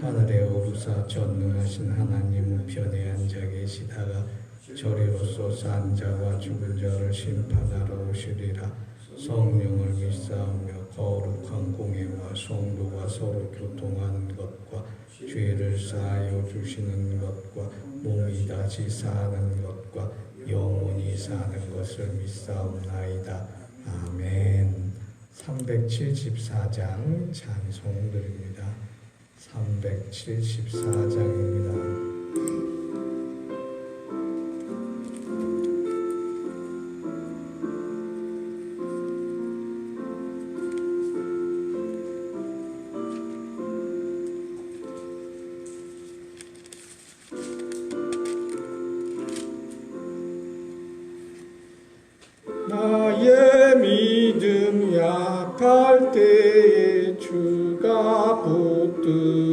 하늘에 오르사 전능하신 하나님 우편에 앉아 계시다가 저리로서 산 자와 죽은 자를 심판하러 오시리라 성령을 믿사오며 거룩한 공예와 성도가 서로 교통하는 것과 죄를 사하여 주시는 것과 몸이 다시 사는 것과 영원히 사는 것을 믿사옵나이다. 아멘 374장 찬송 드립니다. 374장입니다. 나의 믿음 약할 때에 주가 붙 드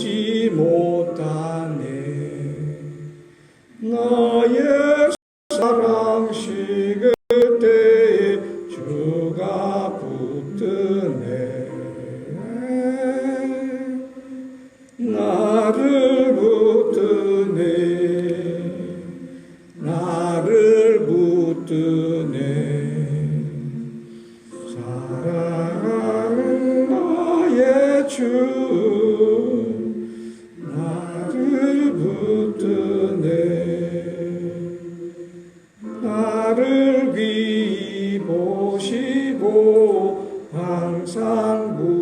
오지 못 항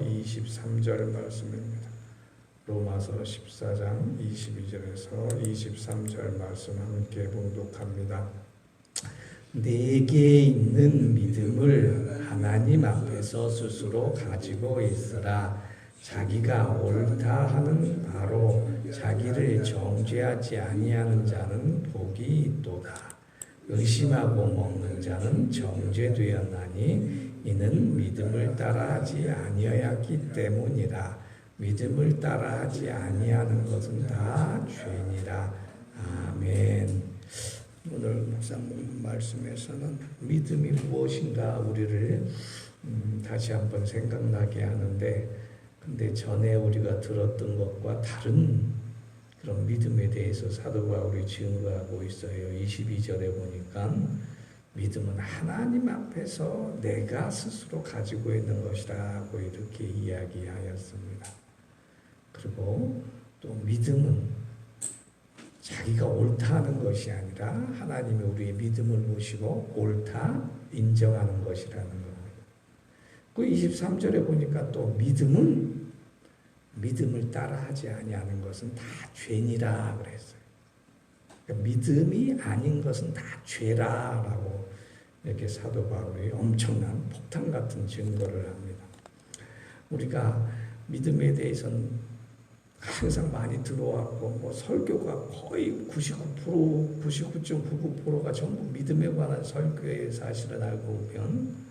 23절 말씀입니다. 로마서 14장 22절에서 23절 말씀 함께 봉독합니다. 내게 있는 믿음을 하나님 앞에서 스스로 가지고 있으라. 자기가 옳다 하는 바로 자기를 정죄하지 아니하는 자는 복이 있도다. 의심하고 먹는 자는 정죄되었나니 이는 믿음을 따라하지 아니하였기 때문이라. 믿음을 따라하지 아니하는 것은 다 죄니라. 아멘. 오늘 묵상 말씀에서는 믿음이 무엇인가 우리를 음, 다시 한번 생각나게 하는데 근데 전에 우리가 들었던 것과 다른 그런 믿음에 대해서 사도 바울이 증거하고 있어요. 22절에 보니까 믿음은 하나님 앞에서 내가 스스로 가지고 있는 것이라고 이렇게 이야기하였습니다. 그리고 또 믿음은 자기가 옳다 하는 것이 아니라 하나님이 우리의 믿음을 보시고 옳다 인정하는 것이라는 겁니다. 그 23절에 보니까 또 믿음은 믿음을 따라하지 아니하는 것은 다 죄니라 그랬어요. 그러니까 믿음이 아닌 것은 다 죄라라고 이렇게 사도 바울이 엄청난 폭탄 같은 증거를 합니다. 우리가 믿음에 대해서는 항상 많이 들어왔고 뭐 설교가 거의 99% 99.99%가 전부 믿음에 관한 설교의 사실을 알고 보면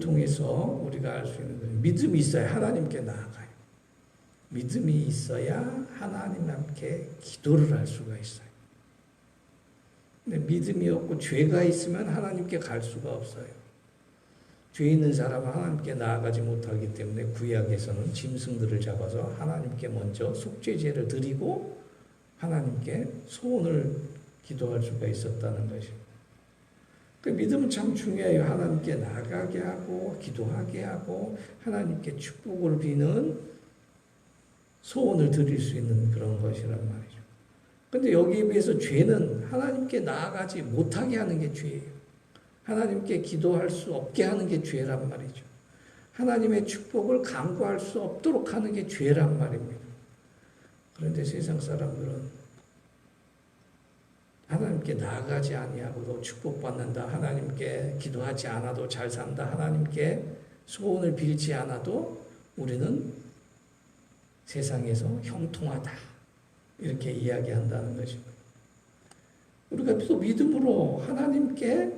통해서 우리가 알 수 있는 믿음이 있어야 하나님께 나아가요. 믿음이 있어야 하나님 함께 기도를 할 수가 있어요. 근데 믿음이 없고 죄가 있으면 하나님께 갈 수가 없어요. 죄 있는 사람은 하나님께 나아가지 못하기 때문에 구약에서는 짐승들을 잡아서 하나님께 먼저 속죄제를 드리고 하나님께 소원을 기도할 수가 있었다는 것입니다. 그 믿음은 참 중요해요. 하나님께 나가게 하고 기도하게 하고 하나님께 축복을 비는 소원을 드릴 수 있는 그런 것이란 말이죠. 근데 여기에 비해서 죄는 하나님께 나아가지 못하게 하는 게 죄예요. 하나님께 기도할 수 없게 하는 게 죄란 말이죠. 하나님의 축복을 강구할 수 없도록 하는 게 죄란 말입니다. 그런데 세상 사람들은 하나님께 나아가지 아니하고도 축복받는다. 하나님께 기도하지 않아도 잘 산다. 하나님께 소원을 빌지 않아도 우리는 세상에서 형통하다. 이렇게 이야기한다는 것입니다. 우리가 또 믿음으로 하나님께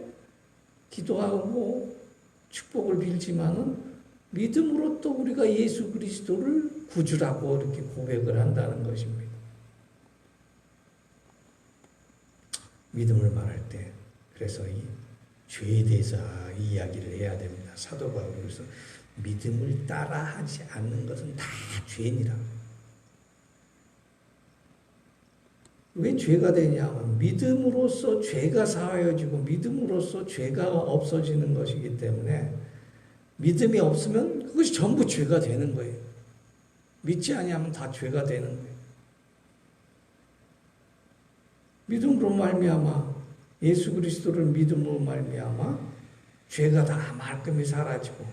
기도하고 축복을 빌지만은 믿음으로 또 우리가 예수 그리스도를 구주라고 이렇게 고백을 한다는 것입니다. 믿음을 말할 때 그래서 이 죄에 대해서 이야기를 해야 됩니다. 사도 바울에서 믿음을 따라하지 않는 것은 다 죄니라. 왜 죄가 되냐면 믿음으로써 죄가 사하여지고 믿음으로써 죄가 없어지는 것이기 때문에 믿음이 없으면 그것이 전부 죄가 되는 거예요. 믿지 아니하면 다 죄가 되는 거예요. 믿음으로 말미암아 예수 그리스도를 믿음으로 말미암아 죄가 다 말끔히 사라지고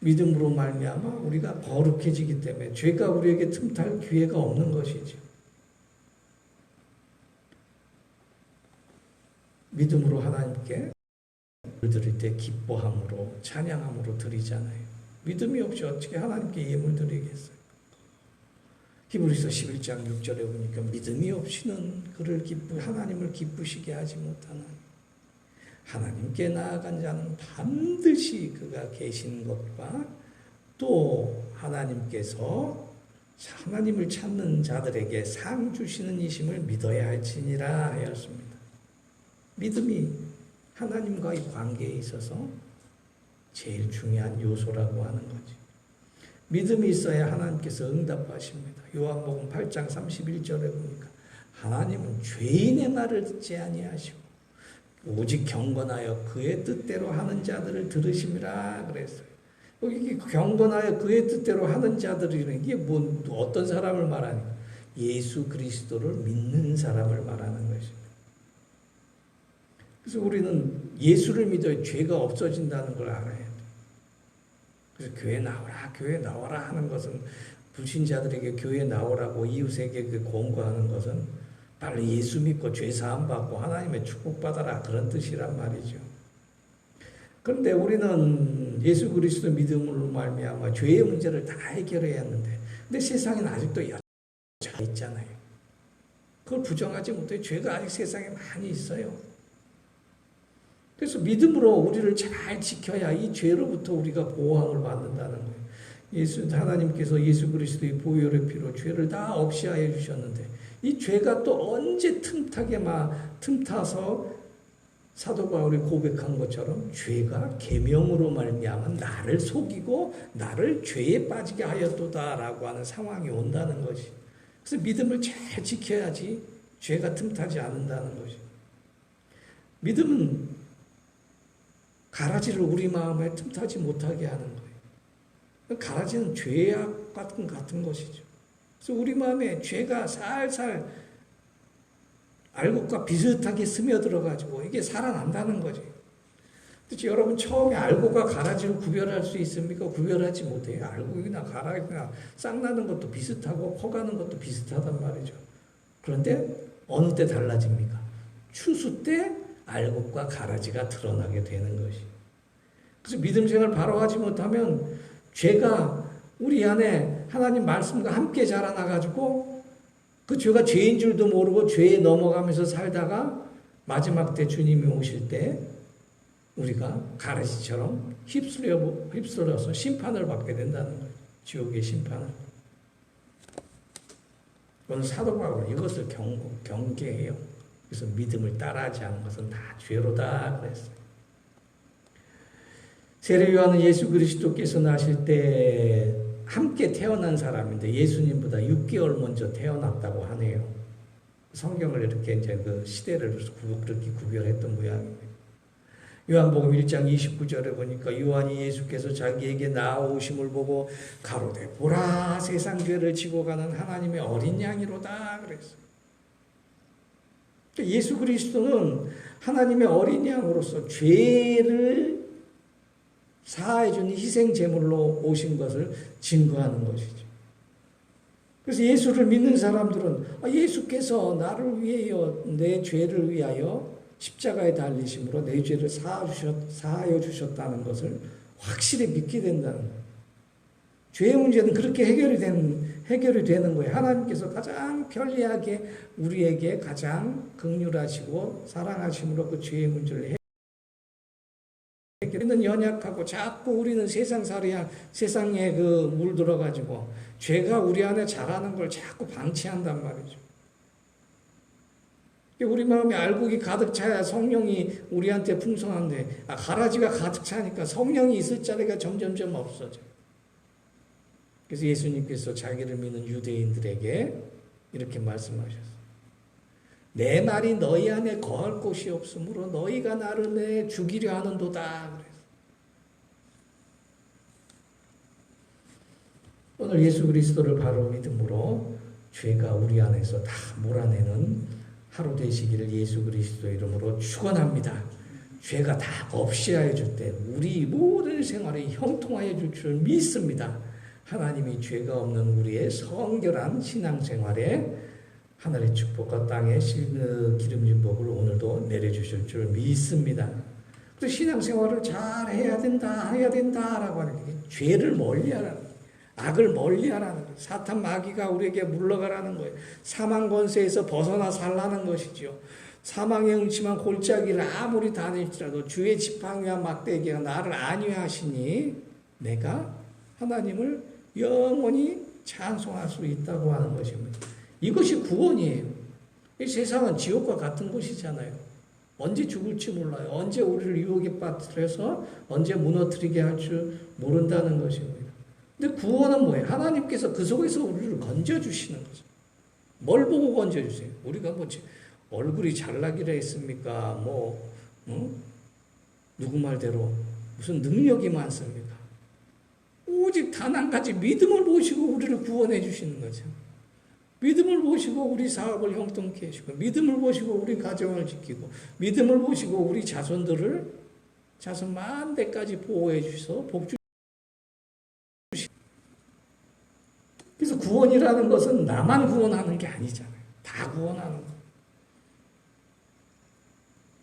믿음으로 말미암아 우리가 거룩해지기 때문에 죄가 우리에게 틈탈 기회가 없는 것이죠. 믿음으로 하나님께 드릴 때 기뻐함으로 찬양함으로 드리잖아요. 믿음이 없이 어떻게 하나님께 예물 드리겠어요? 히브리서 11장 6절에 보니까 믿음이 없이는 그를 기쁘 하나님을 기쁘시게 하지 못하나니 하나님께 나아간 자는 반드시 그가 계신 것과 또 하나님께서 하나님을 찾는 자들에게 상 주시는 이심을 믿어야 할지니라 하였습니다. 믿음이 하나님과의 관계에 있어서 제일 중요한 요소라고 하는 거지. 믿음이 있어야 하나님께서 응답하십니다. 요한복음 8장 31절에 보니까 하나님은 죄인의 말을 듣지 아니하시고 오직 경건하여 그의 뜻대로 하는 자들을 들으심이라 그랬어요. 이게 경건하여 그의 뜻대로 하는 자들이는 이게 뭐 어떤 사람을 말하니 예수 그리스도를 믿는 사람을 말하는 것입니다. 그래서 우리는 예수를 믿어야 죄가 없어진다는 걸 알아야 돼. 그래서 교회 나오라, 교회 나와라 하는 것은 불신자들에게 교회 나오라고 이웃에게 그 권고하는 것은 빨리 예수 믿고 죄 사함 받고 하나님의 축복 받아라 그런 뜻이란 말이죠. 그런데 우리는 예수 그리스도 믿음으로 말미암아 죄의 문제를 다 해결해야 하는데 근데 세상에는 아직도 여자가 있잖아요. 그걸 부정하지 못해 죄가 아직 세상에 많이 있어요. 그래서 믿음으로 우리를 잘 지켜야 이 죄로부터 우리가 보호함을 받는다는 거예요. 예수 하나님께서 예수 그리스도의 보혈의 피로 죄를 다 없이 하여 주셨는데 이 죄가 또 언제 틈타게 막 틈타서 사도 바울이 고백한 것처럼 죄가 계명으로 말미암아 나를 속이고 나를 죄에 빠지게 하였도다라고 하는 상황이 온다는 것이. 그래서 믿음을 잘 지켜야지 죄가 틈타지 않는다는 것이. 믿음은 가라지를 우리 마음에 틈타지 못하게 하는 거예요. 가라지는 죄악 같은 같은 것이죠. 그래서 우리 마음에 죄가 살살 알곡과 비슷하게 스며들어가지고 이게 살아난다는 거지. 그렇지 여러분 처음에 알곡과 가라지를 구별할 수 있습니까? 구별하지 못해요. 알곡이나 가라지나 싹나는 것도 비슷하고 퍼가는 것도 비슷하단 말이죠. 그런데 어느 때 달라집니까? 추수 때 알곡과 가라지가 드러나게 되는 것이. 그래서 믿음 생활 바로 하지 못하면 죄가 우리 안에 하나님 말씀과 함께 자라나가지고 그 죄가 죄인 줄도 모르고 죄에 넘어가면서 살다가 마지막 때 주님이 오실 때 우리가 가라지처럼 휩쓸려, 휩쓸려서 심판을 받게 된다는 거예요. 지옥의 심판을. 오늘 사도 바울은 이것을 경, 경계해요. 그래서 믿음을 따라하지 않은 것은 다 죄로다 그랬어요. 세례 요한은 예수 그리스도께서 나실 때 함께 태어난 사람인데 예수님보다 6개월 먼저 태어났다고 하네요. 성경을 이렇게 이제 그 시대를 그렇게 구별했던 모양입니다. 요한복음 1장 29절에 보니까 요한이 예수께서 자기에게 나오심을 보고 가로되 보라 세상 죄를 지고 가는 하나님의 어린 양이로다 그랬어요. 예수 그리스도는 하나님의 어린 양으로서 죄를 사해 준 희생 제물로 오신 것을 증거하는 것이죠. 그래서 예수를 믿는 사람들은 아, 예수께서 나를 위하여 내 죄를 위하여 십자가에 달리심으로 내 죄를 사하여 주셨다는 것을 확실히 믿게 된다는 거예요. 죄의 문제는 그렇게 해결이 되는, 해결이 되는 거예요. 하나님께서 가장 편리하게 우리에게 가장 극률하시고 사랑하심으로 그 죄의 문제를 우리는 연약하고 자꾸 우리는 세상살이야 세상에 그 물들어가지고 죄가 우리 안에 자라는 걸 자꾸 방치한단 말이죠. 우리 마음에 알곡이 가득 차야 성령이 우리한테 풍성한데 아, 가라지가 가득 차니까 성령이 있을 자리가 점점점 없어져. 그래서 예수님께서 자기를 믿는 유대인들에게 이렇게 말씀하셨어요. 내 말이 너희 안에 거할 곳이 없으므로 너희가 나를 내 죽이려 하는도다. 그래서 오늘 예수 그리스도를 바로 믿음으로 죄가 우리 안에서 다 몰아내는 하루 되시기를 예수 그리스도 이름으로 축원합니다. 죄가 다 없이 하여 줄 때 우리 모든 생활에 형통하여 줄 줄 믿습니다. 하나님이 죄가 없는 우리의 성결한 신앙생활에 하늘의 축복과 땅의 기름진 복을 오늘도 내려주실 줄 믿습니다. 그 신앙생활을 잘 해야 된다, 해야 된다라고 하는 게 죄를 멀리하라는 악을 멀리하라는 거예요. 사탄 마귀가 우리에게 물러가라는 거예요. 사망 권세에서 벗어나 살라는 것이죠. 사망의 음침한 골짜기를 아무리 다닐지라도 주의 지팡이와 막대기가 나를 안위하시니 내가 하나님을 영원히 찬송할 수 있다고 하는 것입니다. 이것이 구원이에요. 이 세상은 지옥과 같은 곳이잖아요. 언제 죽을지 몰라요. 언제 우리를 유혹에 빠뜨려서 언제 무너뜨리게 할 줄 모른다는 것입니다. 근데 구원은 뭐예요? 하나님께서 그 속에서 우리를 건져주시는 거죠. 뭘 보고 건져주세요? 우리가 뭐 얼굴이 잘나기라 했습니까? 뭐, 응? 누구 말대로 무슨 능력이 많습니까? 오직 단 한 가지 믿음을 보시고 우리를 구원해 주시는 거죠. 믿음을 보시고 우리 사업을 형통케 해주고, 믿음을 보시고 우리 가정을 지키고, 믿음을 보시고 우리 자손들을 자손 만 대까지 보호해 주셔서 복 주. 그래서 구원이라는 것은 나만 구원하는 게 아니잖아요. 다 구원하는 거.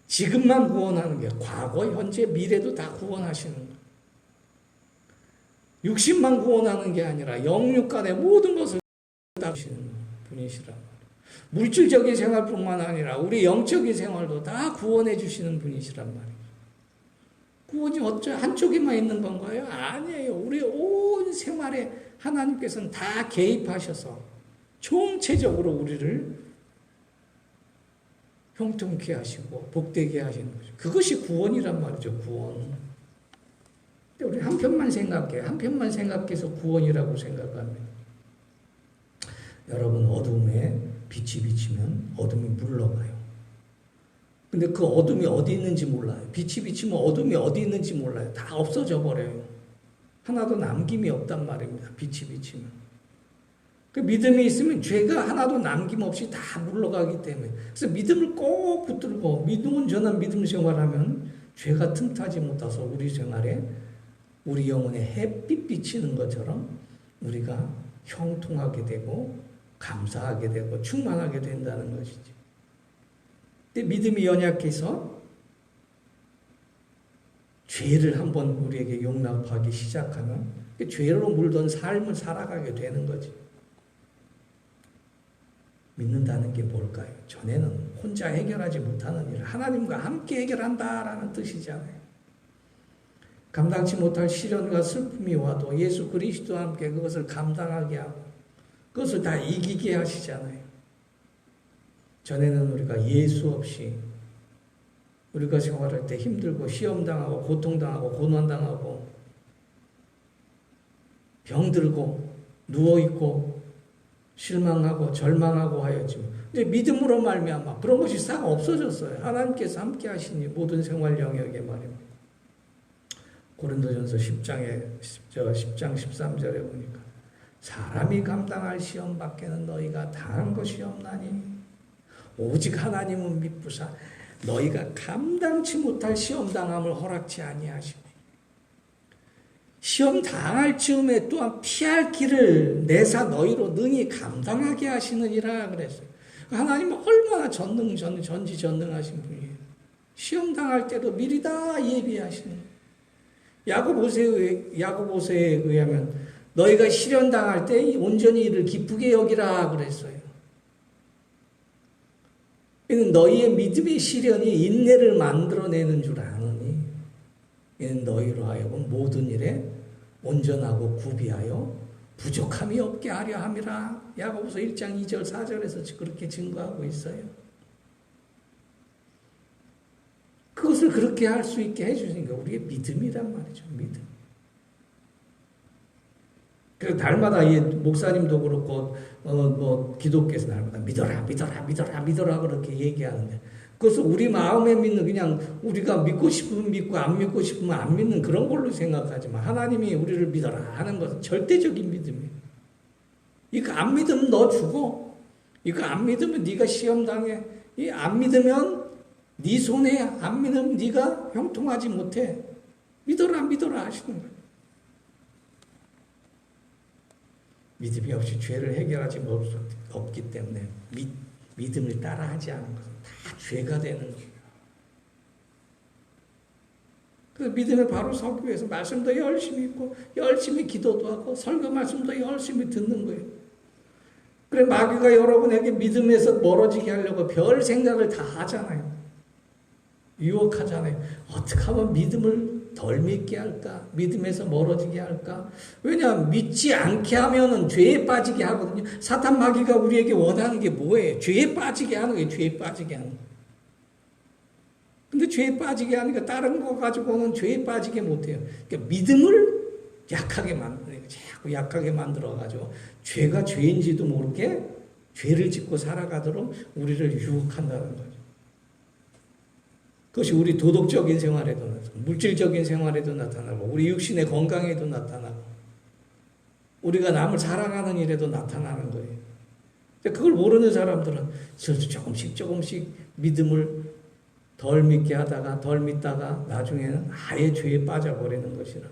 지금만 구원하는 게 과거, 현재, 미래도 다 구원하시는 거. 육신만 구원하는 게 아니라 영육 간의 모든 것을 다. 분이시란 말이에요. 물질적인 생활뿐만 아니라 우리 영적인 생활도 다 구원해 주시는 분이시란 말이에요. 구원이 어쩌 한쪽에만 있는 건가요? 아니에요. 우리 온 생활에 하나님께서는 다 개입하셔서 총체적으로 우리를 형통케 하시고 복되게 하시는 거죠. 그것이 구원이란 말이죠. 구원. 우리 한편만 생각해. 한편만 생각해서 구원이라고 생각하면 여러분 어둠에 빛이 비치면 어둠이 물러가요. 근데 그 어둠이 어디 있는지 몰라요. 빛이 비치면 어둠이 어디 있는지 몰라요. 다 없어져 버려요. 하나도 남김이 없단 말입니다. 빛이 비치면. 그 믿음이 있으면 죄가 하나도 남김없이 다 물러가기 때문에. 그래서 믿음을 꼭 붙들고 믿음 온전한 믿음 생활하면 죄가 틈타지 못해서 우리 생활에 우리 영혼에 햇빛 비치는 것처럼 우리가 형통하게 되고 감사하게 되고 충만하게 된다는 것이지. 근데 믿음이 연약해서 죄를 한번 우리에게 용납하기 시작하면 그 죄로 물던 삶을 살아가게 되는 거지. 믿는다는 게 뭘까요? 전에는 혼자 해결하지 못하는 일을 하나님과 함께 해결한다라는 뜻이잖아요. 감당치 못할 시련과 슬픔이 와도 예수 그리스도와 함께 그것을 감당하게 하고 그것을 다 이기게 하시잖아요. 전에는 우리가 예수 없이 우리가 생활할 때 힘들고 시험당하고 고통당하고 고난당하고 병들고 누워있고 실망하고 절망하고 하였지만 이제 믿음으로 말미암아 그런 것이 싹 없어졌어요. 하나님께서 함께 하시니 모든 생활 영역에 말입니다. 고린도전서 10장에 10장 13절에 보니까 사람이 감당할 시험 밖에는 너희가 당한 것이 없나니 오직 하나님은 믿부사 너희가 감당치 못할 시험 당함을 허락치 아니하시고 시험 당할 즈음에 또한 피할 길을 내사 너희로 능히 감당하게 하시느니라 그랬어요. 하나님은 얼마나 전능 전 전지 전능하신 분이에요. 시험 당할 때도 미리 다 예비하시는. 야고보서에 야고보서에 의하면 너희가 시련 당할 때 온전히 이를 기쁘게 여기라 그랬어요. 이는 너희의 믿음의 시련이 인내를 만들어내는 줄 아느니 이는 너희로 하여금 모든 일에 온전하고 구비하여 부족함이 없게 하려 함이라 야고보서 1장 2절 4절에서 그렇게 증거하고 있어요. 그것을 그렇게 할 수 있게 해주시니까 우리의 믿음이란 말이죠. 믿음. 그래서 날마다 이 목사님도 그렇고 어, 뭐 기독교에서 날마다 믿어라 믿어라 믿어라 믿어라 그렇게 얘기하는데 그것을 우리 마음에 믿는 그냥 우리가 믿고 싶으면 믿고 안 믿고 싶으면 안 믿는 그런 걸로 생각하지만 하나님이 우리를 믿어라 하는 것은 절대적인 믿음이에요. 이거 안 믿으면 너 죽어. 이거 안 믿으면 네가 시험 당해. 이 안 믿으면 네 손에 안 믿으면 네가 형통하지 못해. 믿어라 믿어라 하시는 거예요. 믿음이 없이 죄를 해결하지 없기 때문에 믿, 믿음을 따라하지 않은 것은 다 죄가 되는 거예요. 그래서 믿음에 바로 서기 위해서 말씀도 열심히 읽고 열심히 기도도 하고 설교 말씀도 열심히 듣는 거예요. 그래 마귀가 여러분에게 믿음에서 멀어지게 하려고 별 생각을 다 하잖아요. 유혹하잖아요. 어떻게 하면 믿음을 덜 믿게 할까? 믿음에서 멀어지게 할까? 왜냐 믿지 않게 하면은 죄에 빠지게 하거든요. 사탄 마귀가 우리에게 원하는 게 뭐예요? 죄에 빠지게 하는 거예요. 죄에 빠지게 하는 거. 근데 죄에 빠지게 하니까 다른 거 가지고는 죄에 빠지게 못해요. 그러니까 믿음을 약하게 만들어요. 자꾸 약하게 만들어가지고 죄가 죄인지도 모르게 죄를 짓고 살아가도록 우리를 유혹한다는 거죠. 그것이 우리 도덕적인 생활에도 나타나고, 물질적인 생활에도 나타나고, 우리 육신의 건강에도 나타나고, 우리가 남을 사랑하는 일에도 나타나는 거예요. 그걸 모르는 사람들은 조금씩 조금씩 믿음을 덜 믿게 하다가 덜 믿다가 나중에는 아예 죄에 빠져버리는 것이란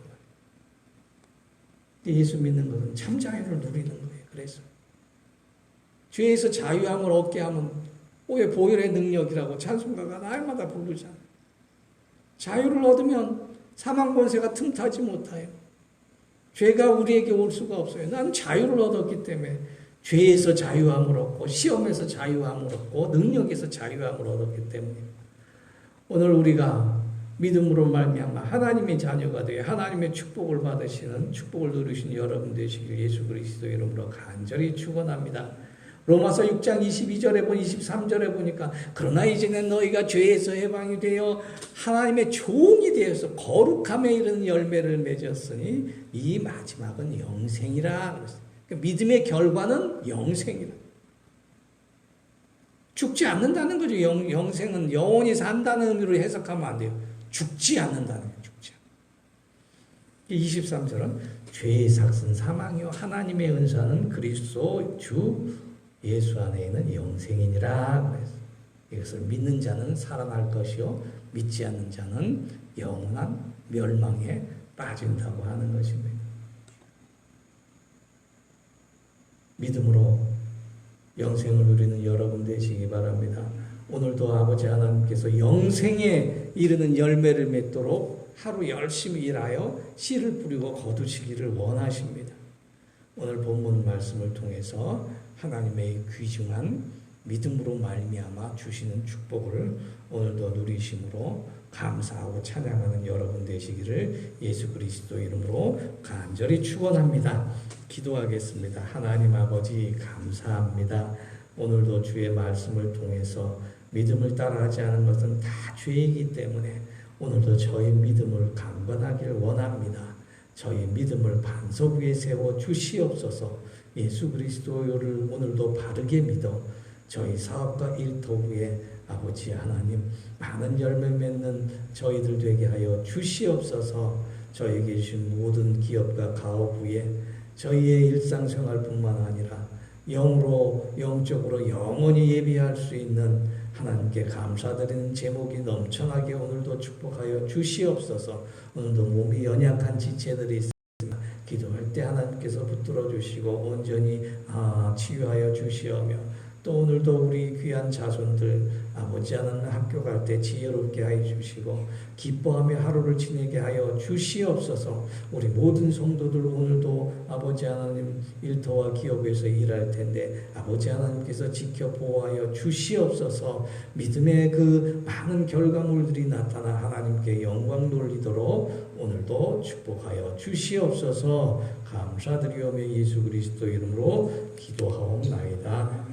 말이에요. 예수 믿는 것은 참 자유를 누리는 거예요. 그래서 죄에서 자유함을 얻게 하면 왜 보혈의 능력이라고 찬송가가 날마다 부르잖아. 자유를 얻으면 사망 권세가 틈타지 못해요. 죄가 우리에게 올 수가 없어요. 나는 자유를 얻었기 때문에 죄에서 자유함을 얻고 시험에서 자유함을 얻고 능력에서 자유함을 얻었기 때문에 오늘 우리가 믿음으로 말미암아 하나님의 자녀가 되어 하나님의 축복을 받으시는 축복을 누리시는 여러분 되시길 예수 그리스도 이름으로 간절히 축원합니다. 로마서 6장 22절에 보니 23절에 보니까 그러나 이제는 너희가 죄에서 해방이 되어 하나님의 종이 되어서 거룩함에 이르는 열매를 맺었으니 이 마지막은 영생이라. 그러니까 믿음의 결과는 영생이라. 죽지 않는다는 거죠. 영, 영생은 영원히 산다는 의미로 해석하면 안 돼요. 죽지 않는다는 거예요. 죽지 않. 23절은 죄의 삭은 사망이요 하나님의 은사는 그리스도 주 예수 안에 있는 영생이니라 그랬어요. 이것을 믿는 자는 살아날 것이요 믿지 않는 자는 영원한 멸망에 빠진다고 하는 것입니다. 믿음으로 영생을 누리는 여러분 되시기 바랍니다. 오늘도 아버지 하나님께서 영생에 이르는 열매를 맺도록 하루 열심히 일하여 씨를 뿌리고 거두시기를 원하십니다. 오늘 본문 말씀을 통해서 하나님의 귀중한 믿음으로 말미암아 주시는 축복을 오늘도 누리심으로 감사하고 찬양하는 여러분 되시기를 예수 그리스도 이름으로 간절히 축원합니다. 기도하겠습니다. 하나님 아버지 감사합니다. 오늘도 주의 말씀을 통해서 믿음을 따라하지 않은 것은 다 죄이기 때문에 오늘도 저희 믿음을 강건하기를 원합니다. 저희 믿음을 반석 위에 세워 주시옵소서. 예수 그리스도를 오늘도 바르게 믿어 저희 사업과 일터부에 아버지 하나님 많은 열매 맺는 저희들 되게 하여 주시옵소서. 저에게 주신 모든 기업과 가업부에 저희의 일상생활뿐만 아니라 영으로 영적으로 영원히 예비할 수 있는 하나님께 감사드리는 제목이 넘쳐나게 오늘도 축복하여 주시옵소서. 오늘도 몸이 연약한 지체들이 기도할 때 하나님께서 붙들어 주시고 온전히 아, 치유하여 주시오며 또 오늘도 우리 귀한 자손들 아버지 하나님 학교 갈 때 지혜롭게 하여 주시고 기뻐하며 하루를 지내게 하여 주시옵소서. 우리 모든 성도들 오늘도 아버지 하나님 일터와 기업에서 일할 텐데 아버지 하나님께서 지켜 보호하여 주시옵소서. 믿음의 그 많은 결과물들이 나타나 하나님께 영광 돌리도록 오늘도 축복하여 주시옵소서. 감사드리오며 예수 그리스도 이름으로 기도하옵나이다.